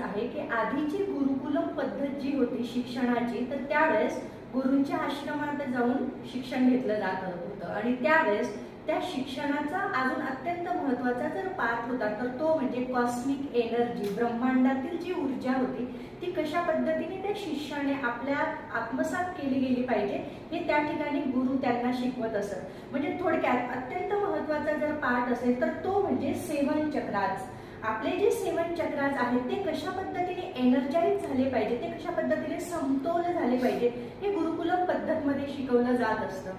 आहे की आधीची गुरुकुलम पद्धत जी होती शिक्षणाची तर त्यावेळेस गुरूंच्या आश्रमात जाऊन शिक्षण घेतलं जात होतं. आणि त्यावेळेस त्या शिक्षणाचा अजून अत्यंत महत्त्वाचा जर पाठ होता तर तो म्हणजे कॉस्मिक एनर्जी ब्रह्मांडातील जी ऊर्जा होती ती कशा पद्धतीने त्या शिष्याने आपल्या आत्मसात केली गेली पाहिजे हे त्या ठिकाणी गुरु त्यांना शिकवत असत. म्हणजे थोडक्यात अत्यंत महत्त्वाचा जर पाठ असेल तर तो म्हणजे सेवन चक्राच. आपले जे सेवन चक्राज आहेत ते कशा पद्धतीने एनर्जाईज झाले पाहिजे ते कशा पद्धतीने समतोल झाले पाहिजे हे गुरुकुलम पद्धतमध्ये शिकवलं जात असतं.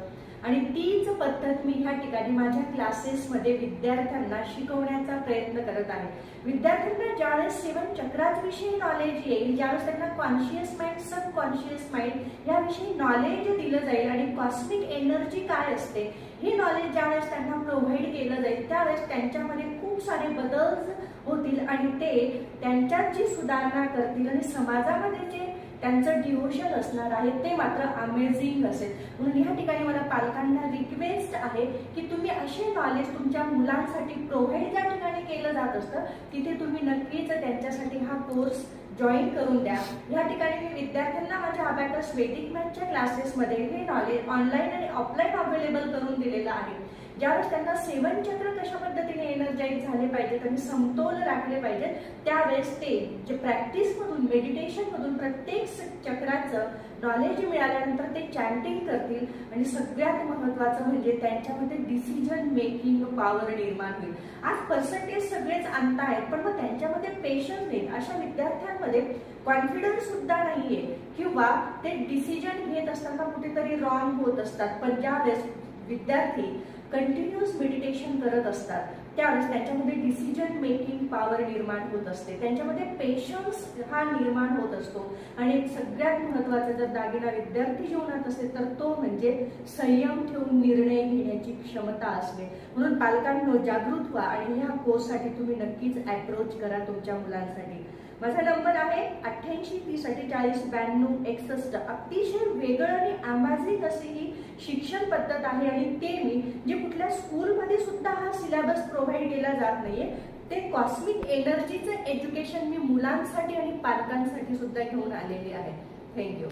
आणि तीच पद्धत मी ह्या ठिकाणी माझ्या क्लासेसमध्ये विद्यार्थ्यांना शिकवण्याचा प्रयत्न करत आहे. विद्यार्थ्यांना ज्यावेळेस सेवन चक्रांविषयी नॉलेज येईल ज्यावेळेस त्यांना कॉन्शियस माइंड सबकॉन्शियस माइंड याविषयी नॉलेज दिलं जाईल आणि कॉस्मिक एनर्जी काय असते हे नॉलेज ज्यावेळेस त्यांना प्रोव्हाइड केलं जाईल त्यावेळेस त्यांच्यामध्ये खूप सारे बदल होतील आणि ते त्यांच्यात जी सुधारणा करतील आणि समाजामध्ये जे त्यांचं डिव्होशन असणार आहे ते मात्र अमेझिंग असेल. म्हणून या ठिकाणी मला पालकांना रिक्वेस्ट आहे की तुम्ही असे नॉलेज तुमच्या मुलांसाठी प्रोव्हाइड ज्या ठिकाणी केलं जात असतं तिथे तुम्ही नक्कीच त्यांच्यासाठी हा कोर्स जॉईन करून द्या. या ठिकाणी मी विद्यार्थ्यांना माझ्या अबॅकस वेदिक मॅथच्या क्लासेसमध्ये हे नॉलेज ऑनलाईन आणि ऑफलाईन अवेलेबल करून दिलेलं आहे. ज्यावेळेस त्यांना सेवन चक्र कशा पद्धतीने एनर्जाईज झाले पाहिजेत आणि समतोल राखले पाहिजेत त्यावेळेस ते जे प्रॅक्टिसमधून मेडिटेशनमधून प्रत्येक चक्राचं नॉलेज मिळाल्यानंतर ते चॅन्टिंग करतील आणि सगळ्यात महत्वाचं म्हणजे त्यांच्यामध्ये डिसिजन मेकिंग पॉवर निर्माण होईल. आज पर्सेंटेज सगळेच आणतायत पण मग त्यांच्यामध्ये पेशन्स नाही. अशा विद्यार्थ्यांमध्ये कॉन्फिडन्स सुद्धा नाहीये. किंवा ते डिसिजन घेत असताना कुठेतरी रॉंग होत असतात. पण ज्यावेळेस विद्यार्थी कंटिन्युअस मेडिटेशन करत असतात त्यावेळेस त्यांच्यामध्ये डिसिजन मेकिंग पॉवर निर्माण होत असते. त्यांच्यामध्ये पेशन्स हा निर्माण होत असतो. आणि सगळ्यात महत्त्वाचा जर दागिना विद्यार्थी जीवनात असेल तर तो म्हणजे संयम ठेवून निर्णय घेण्याची क्षमता असणे म्हणून पालकांनो जागृत व्हा आणि ह्या कोर्ससाठी तुम्ही नक्कीच अप्रोच करा तुमच्या मुलांसाठी. माझा नंबर आहे अठ्ठ्याऐंशी तीस अठ्ठेचाळीस ब्याण्णव एकसष्ट. अतिशय वेगळं आणि अमेझिंग अशी ही शिक्षण पद्धत आहे आणि ते मी जे कुठल्या स्कूलमध्ये सुद्धा हा सिलेबस प्रोव्हाइड केला जात नाहीये ते कॉस्मिक एनर्जीचं एज्युकेशन मी मुलांसाठी आणि पालकांसाठी सुद्धा घेऊन आलेले आहे. थँक्यू